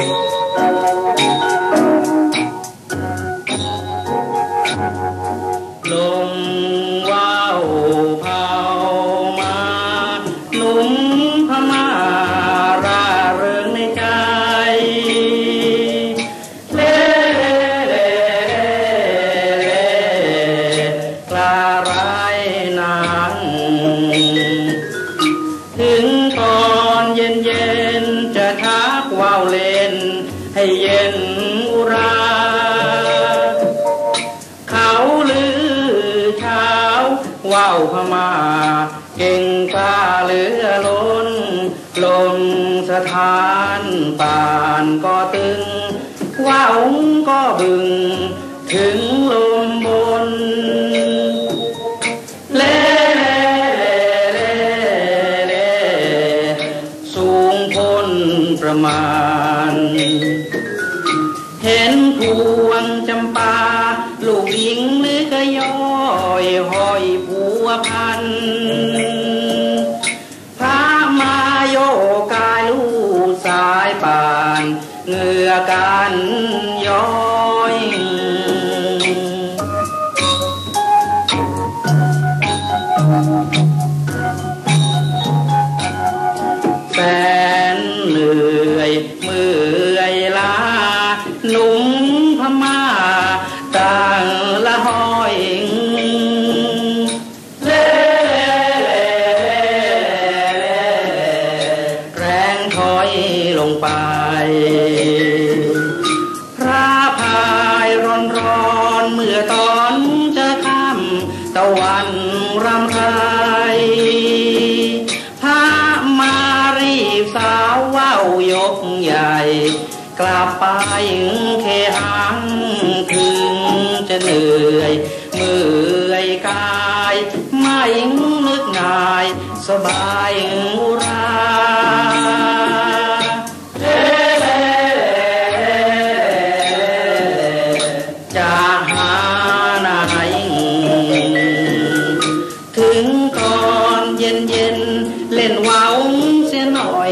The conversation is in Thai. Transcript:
ลมว้าวเผามาหนุ่มพม่าราเริงในใจ เล่เล่เล่เล่กล้าร้ายนางถึงตอนเย็นเย็นจะทักว่าวเล่ ให้เย็นอุรา เขาลือเช้าว่าวพม่าเก่งกล้าเหลือล้นลมสถานป่านก็ตึง ว่าวก็บึง ถึงลมบนเล่เล่เล่เล่สูงพ้นประมาณ เห็นพวงจำปา ลูกหญิงหรือกย้อยห้อยผัวพัน พระมาโยกายลูกสายป่านเหงือกันย้อยแสนเหนื่อยเมื่อยล้า หนุ่มพม่าต่างละห้อยเล่แรงถอยลงไป พระพายร้อนร้อนเมื่อตอนจะค่ำตะวันรำไร กลับไปเคหังถึงจะเหนื่อยเมื่อยกายไม่นึกนายสบายอุราเล่เล่เล่จะหา งก่อนเย็นเย็นๆเล่นเว้าเสียหน่อย